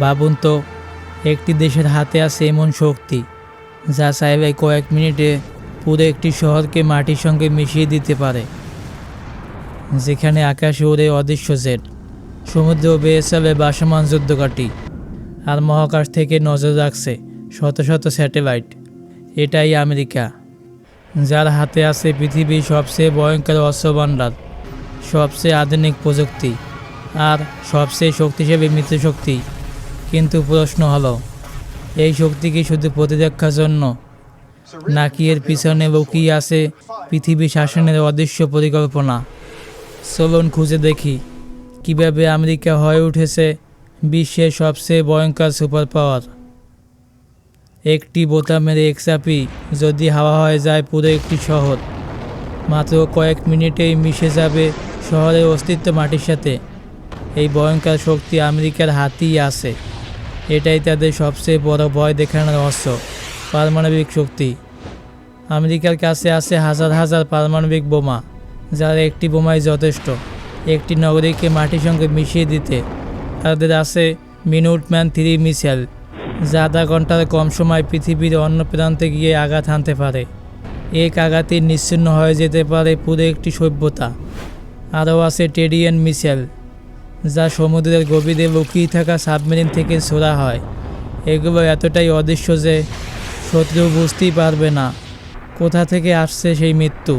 ভাবুন তো, একটি দেশের হাতে আছে এমন শক্তি যা চাইলে কয়েক মিনিটে পুরো একটি শহরকে মাটির সঙ্গে মিশিয়ে দিতে পারে। যেখানে আকাশে ওড়ে অদৃশ্য জেট, সমুদ্র বেয়ে চলে বাসমান যুদ্ধকাটি আর মহাকাশ থেকে নজর রাখছে শত শত স্যাটেলাইট। এটাই আমেরিকা, যার হাতে আছে পৃথিবীর সবচেয়ে ভয়ঙ্কর অস্ত্র ভাণ্ডার, সবচেয়ে আধুনিক প্রযুক্তি আর সবচেয়ে শক্তিশালী মিত্রশক্তি। কিন্তু প্রশ্ন হলো, এই শক্তি কি শুধু প্রতিরক্ষার জন্য? নাকি এর পিছনে লুকিয়ে আছে পৃথিবী শাসনের অদৃশ্য পরিকল্পনা? চলুন খুঁজে দেখি, কীভাবে আমেরিকা হয়ে উঠেছে বিশ্বের সবচেয়ে ভয়ঙ্কর সুপার পাওয়ার একটি বোতামের এক চাপি যদি হাওয়া হয়ে যায় পুরো একটি শহর, মাত্র কয়েক মিনিটেই মিশে যাবে শহরের অস্তিত্ব মাটির সাথে। এই ভয়ঙ্কর শক্তি আমেরিকার হাতেই আছে। এটাই তাদের সবচেয়ে বড় ভয় দেখানোর অস্ত্র, পারমাণবিক শক্তি। আমেরিকার কাছে আছে হাজার হাজার পারমাণবিক বোমা, যার একটি বোমাই যথেষ্ট, একটি নগরীকে মাটির সঙ্গে মিশিয়ে দিতে। তাদের আছে মিনুটম্যান থ্রি মিসাইল, যা আধা ঘণ্টার কম সময় পৃথিবীর অন্য প্রান্তে গিয়ে আঘাত হানতে পারে। এক আঘাতে নিশ্চিন্ন হয়ে যেতে পারে পুরো একটি সভ্যতা। আরও আছে টেডিয়ান মিসাইল যা সমুদ্রের গভীরে লুকিয়ে থাকা সাবমেরিন থেকে ছোড়া হয়। এগুলো এতটাই অদৃশ্য যে শত্রু বুঝতেই পারবে না কোথা থেকে আসছে সেই মৃত্যু।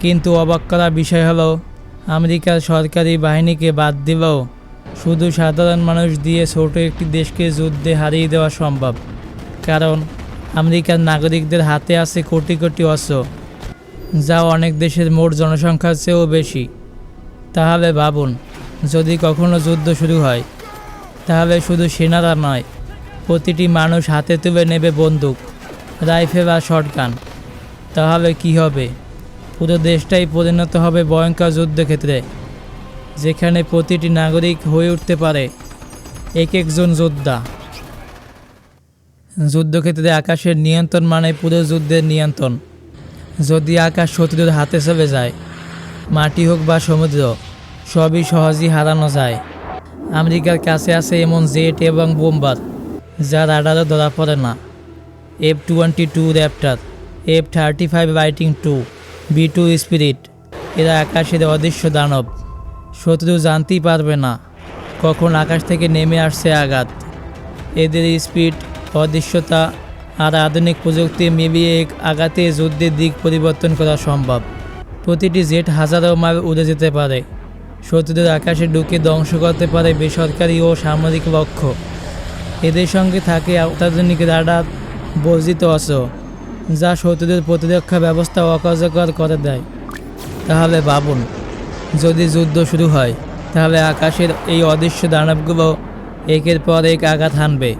কিন্তু অবাক করা বিষয় হলো, আমেরিকার সরকারি বাহিনীকে বাদ দিলেও শুধু সাধারণ মানুষ দিয়ে ছোট একটি দেশকে যুদ্ধে হারিয়ে দেওয়া সম্ভব। কারণ আমেরিকার নাগরিকদের হাতে আছে কোটি কোটি অস্ত্র, যা অনেক দেশের মোট জনসংখ্যার চেয়েও বেশি। তাহলে ভাবুন যদি কখনো যুদ্ধ শুরু হয়, তাহলে শুধু সেনারা নয়, প্রতিটি মানুষ হাতে তুলে নেবে বন্দুক, রাইফেল আর শটগান। তাহলে কি হবে? পুরো দেশটাই পরিণত হবে ভয়ঙ্কর যুদ্ধক্ষেত্রে, যেখানে প্রতিটি নাগরিক হয়ে উঠতে পারে এক একজন যোদ্ধা। যুদ্ধক্ষেত্রে আকাশের নিয়ন্ত্রণ মানে পুরো যুদ্ধের নিয়ন্ত্রণ। যদি আকাশ শত্রুর হাতে চলে যায়, মাটি হোক বা সমুদ্র সবই সহজেই হারানো যায়। আমেরিকার কাছে আছে এমন জেট এবং বোম্বার যা রাডারও ধরা পড়ে না। F twenty two raptor F thirty five lightning two B two spirit, এরা আকাশের অদৃশ্য দানব। শত্রু জানতেই পারবে না, কখন আকাশ থেকে নেমে আসছে আঘাত। এদের স্পিড, অদৃশ্যতা আর আধুনিক প্রযুক্তি মিলিয়ে এক আঘাতে যুদ্ধের দিক পরিবর্তন করা সম্ভব। প্রতিটি জেট হাজারো মাইল উড়ে যেতে পারে। শত্রুদের আকাশে ঢুকে ধ্বংস করতে পারে বেসরকারি ও সামরিক লক্ষ্য। এদের সঙ্গে থাকে অত্যাধুনিক রাডার, বর্জিত অস্ত্র, যা শত্রুদের প্রতিরক্ষা ব্যবস্থা অকার্যকর করে দেয়। তাহলে ভাবুন, যদি যুদ্ধ শুরু হয়, তাহলে আকাশের এই অদৃশ্য দানবগুলো একের পর এক আঘাত হানবে।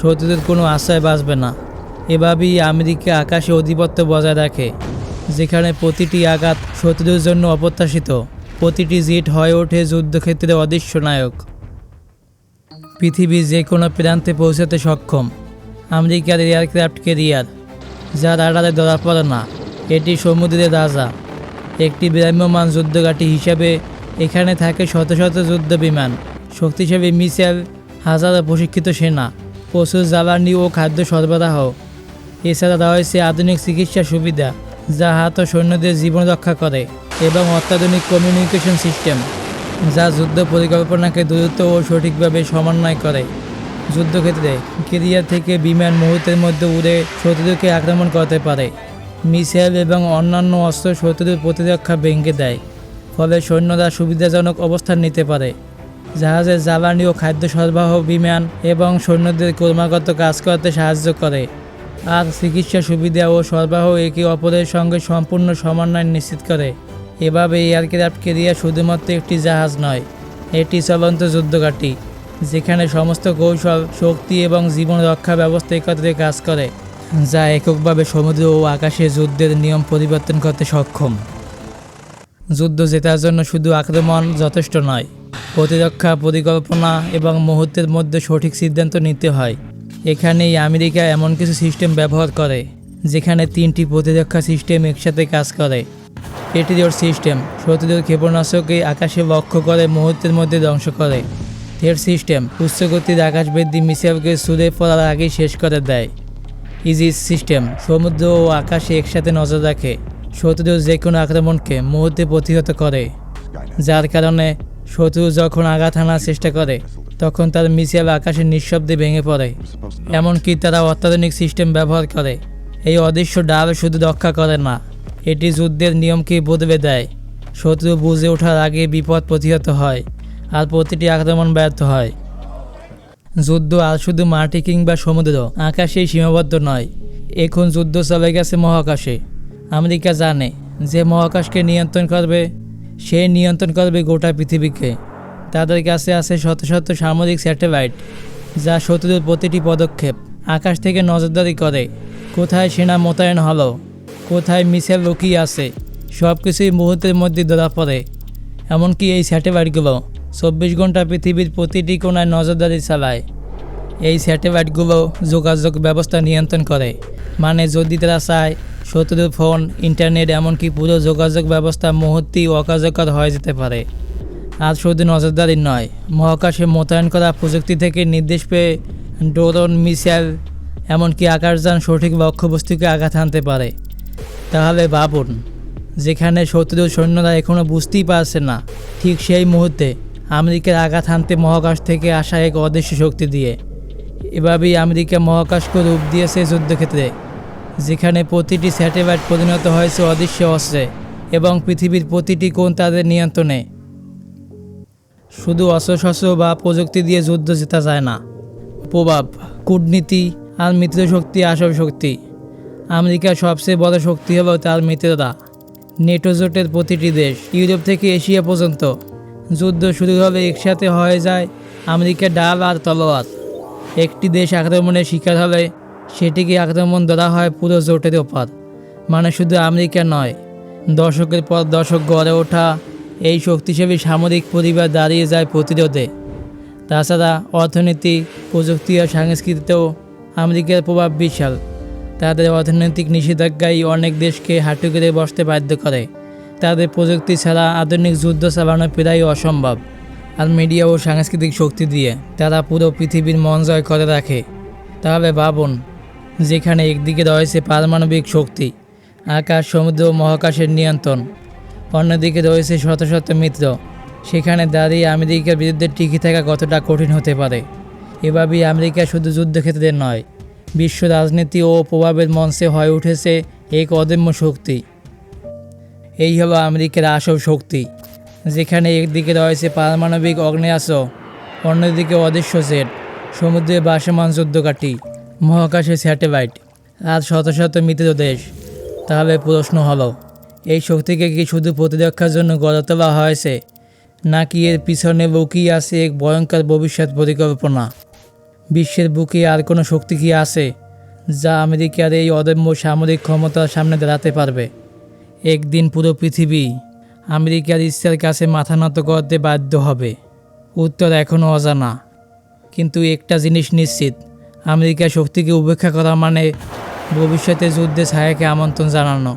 শত্রুদের কোনো আশ্রয় বাঁচবে না। এভাবেই আমেরিকা আকাশে আধিপত্য বজায় রাখে, যেখানে প্রতিটি আঘাত শত্রুর জন্য অপ্রত্যাশিত। প্রতিটি জিট হয়ে ওঠে যুদ্ধক্ষেত্রে অদৃশ্য নায়ক। পৃথিবীর যে কোনো প্রান্তে পৌঁছাতে সক্ষম। আমেরিকার এয়ারক্রাফট ক্যারিয়ার যার রাডারে ধরা পড়ে না। এটি সমুদ্রের রাজা, একটি ভ্রাম্যমান যুদ্ধঘাটি হিসাবে এখানে থাকে শত শত যুদ্ধ বিমান শক্তিশালী মিসাইল, হাজারো প্রশিক্ষিত সেনা, প্রচুর জ্বালানি ও খাদ্য সরবরাহ। এছাড়া রয়েছে আধুনিক চিকিৎসা সুবিধা, যা হাত ও সৈন্যদের জীবন রক্ষা করে। এবং অত্যাধুনিক কমিউনিকেশন সিস্টেম যা যুদ্ধ পরিকল্পনাকে দ্রুত ও সঠিকভাবে সমন্বয় করে। যুদ্ধক্ষেত্রে কেরিয়ার থেকে বিমান মুহূর্তের মধ্যে উড়ে শত্রুকে আক্রমণ করতে পারে। মিসাইল এবং অন্যান্য অস্ত্র শত্রুর প্রতিরক্ষা ভেঙে দেয়, ফলে সৈন্যরা সুবিধাজনক অবস্থান নিতে পারে। জাহাজের জ্বালানি ও খাদ্য সরবরাহ বিমান এবং সৈন্যদের ক্রমাগত কাজ করতে সাহায্য করে। আর চিকিৎসা সুবিধা ও সরবরাহ একে অপরের সঙ্গে সম্পূর্ণ সমন্বয় নিশ্চিত করে। এভাবে এয়ারক্রাফট কেরিয়ার শুধুমাত্র একটি জাহাজ নয়, এটি চলন্ত যুদ্ধঘাটি যেখানে সমস্ত কৌশল, শক্তি এবং জীবন রক্ষা ব্যবস্থা একত্রে কাজ করে, যা এককভাবে সমুদ্র ও আকাশে যুদ্ধের নিয়ম পরিবর্তন করতে সক্ষম। যুদ্ধ জেতার জন্য শুধু আক্রমণ যথেষ্ট নয়, প্রতিরক্ষা পরিকল্পনা এবং মুহূর্তের মধ্যে সঠিক সিদ্ধান্ত নিতে হয়। এখানেই আমেরিকা এমন কিছু সিস্টেম ব্যবহার করে, যেখানে তিনটি প্রতিরক্ষা সিস্টেম একসাথে কাজ করে। Patriot system. শত্রুদের ক্ষেপণাস্ত্রকে আকাশে লক্ষ্য করে, মুহূর্তের মধ্যে ধ্বংস করে। থেট সিস্টেম, উচ্চগতির আকাশবেদী মিসাইলকে সুরে পড়ার আগেই শেষ করে দেয়। ইজিস সিস্টেম, সমুদ্র ও আকাশে একসাথে নজর রাখে। শত্রুর যে কোনো আক্রমণকে মুহূর্তে প্রতিহত করে। যার কারণে শত্রু যখন আঘাত হানার চেষ্টা করে, তখন তার মিসাইল আকাশে নিঃশব্দে ভেঙে পড়ে। এমনকি তারা অত্যাধুনিক সিস্টেম ব্যবহার করে। এই অদৃশ্য ডাল শুধু রক্ষা করে না। এটি যুদ্ধের নিয়মকে বদলে দেয়। শত্রু বুঝে ওঠার আগে বিপদ প্রতিহত হয় আর প্রতিটি আক্রমণ ব্যর্থ হয়। যুদ্ধ আর শুধু মাটি কিংবা সমুদ্র আকাশেই সীমাবদ্ধ নয়। এখন যুদ্ধ চলে গেছে মহাকাশে। আমেরিকা জানে যে মহাকাশকে নিয়ন্ত্রণ করবে, সে নিয়ন্ত্রণ করবে গোটা পৃথিবীকে। তাদের কাছে আছে শত শত সামরিক স্যাটেলাইট, যা শত্রুর প্রতিটি পদক্ষেপ আকাশ থেকে নজরদারি করে। কোথায় সেনা মোতায়েন হলো? কোথায় মিসাইল লুকিয়ে আছে, সব কিছুই মুহূর্তের মধ্যে ধরা পড়ে। এমনকি এই স্যাটেলাইটগুলো চব্বিশ ঘণ্টা পৃথিবীর প্রতিটি কোনায় নজরদারি চালায়। এই স্যাটেলাইটগুলো যোগাযোগ ব্যবস্থা নিয়ন্ত্রণ করে। মানে যদি তারা চায়, শত্রুর ফোন, ইন্টারনেট, এমনকি পুরো যোগাযোগ ব্যবস্থা মুহূর্তেই অকার্যকর হয়ে যেতে পারে। আর শুধু নজরদারি নয়, মহাকাশে মোতায়েন করা প্রযুক্তি থেকে নির্দেশ পেয়ে ড্রোন, মিসাইল, এমনকি আকাশযান সঠিক লক্ষ্যবস্তুকে আঘাত হানতে পারে। তাহলে ভাবুন, যেখানে শত্রুর সৈন্যরা এখনও বুঝতেই পারছে না, ঠিক সেই মুহূর্তে আমেরিকার আঘাত হানতে মহাকাশ থেকে আসা এক অদৃশ্য শক্তি দিয়ে। এভাবেই আমেরিকা মহাকাশকে রূপ দিয়েছে যুদ্ধক্ষেত্রে, যেখানে প্রতিটি স্যাটেলাইট পরিণত হয়েছে অদৃশ্য অস্ত্রে এবং পৃথিবীর প্রতিটি কোণ তাদের নিয়ন্ত্রণে। শুধু অস্ত্রশস্ত্র বা প্রযুক্তি দিয়ে যুদ্ধ জেতা যায় না। প্রভাব, কূটনীতি আর মিত্রশক্তি আসল শক্তি। আমেরিকার সবচেয়ে বড় শক্তি হলো তার মিত্ররা নেটো জোটের প্রতিটি দেশ ইউরোপ থেকে এশিয়া পর্যন্ত যুদ্ধ শুরু হলে একসাথে হয়ে যায় আমেরিকা ডাল আর তলোয়ার। একটি দেশ আক্রমণের শিকার হলে সেটিকে আক্রমণ ধরা হয় পুরো জোটের ওপর। মানে শুধু আমেরিকা নয়, দশকের পর দশক গড়ে ওঠা এই শক্তিশালী সামরিক পরিবার দাঁড়িয়ে যায় প্রতিরোধে। তাছাড়া অর্থনীতি, প্রযুক্তি ও সংস্কৃতিতেও আমেরিকার প্রভাব বিশাল। তাদের অর্থনৈতিক নিষেধাজ্ঞাই অনেক দেশকে হাঁটু করে বসতে বাধ্য করে। তাদের প্রযুক্তি ছাড়া আধুনিক যুদ্ধ চালানো প্রায় অসম্ভব। আর মিডিয়া ও সাংস্কৃতিক শক্তি দিয়ে তারা পুরো পৃথিবীর মন জয় করে রাখে। তাহলে ভাবুন, যেখানে একদিকে রয়েছে পারমাণবিক শক্তি, আকাশ, সমুদ্র ও মহাকাশের নিয়ন্ত্রণ, অন্যদিকে রয়েছে শত শত মিত্র, সেখানে দাঁড়িয়ে আমেরিকার বিরুদ্ধে টিকে থাকা কতটা কঠিন হতে পারে? এভাবেই আমেরিকা শুধু যুদ্ধক্ষেত্রে নয় বিশ্ব রাজনীতি ও প্রভাবের মঞ্চে হয়ে উঠেছে এক অদম্য শক্তি। এই হলো আমেরিকার আসল শক্তি, যেখানে একদিকে রয়েছে পারমাণবিক অগ্নেয়াস্ত্র, অন্যদিকে অদৃশ্য সেট সমুদ্রে বাসমান যুদ্ধকাঠি মহাকাশে স্যাটেলাইট, আর শত শত মিত্র দেশ। তাহলে প্রশ্ন হলো, এই শক্তিকে কি শুধু প্রতিরক্ষার জন্য গড়ে তোলা হয়েছে, নাকি এর পিছনে লুকিয়ে আছে এক ভয়ঙ্কর ভবিষ্যৎ পরিকল্পনা? বিশ্বের বুকে আর কোনো শক্তি কি আছে যা আমেরিকার এই অদম্য সামরিক ক্ষমতার সামনে দাঁড়াতে পারবে? একদিন পুরো পৃথিবী আমেরিকার ইচ্ছার কাছে মাথা নত করতে বাধ্য হবে। উত্তর এখনও অজানা। কিন্তু একটা জিনিস নিশ্চিত, আমেরিকার শক্তিকে উপেক্ষা করা মানে ভবিষ্যতে যুদ্ধে ছায়াকে আমন্ত্রণ জানানো।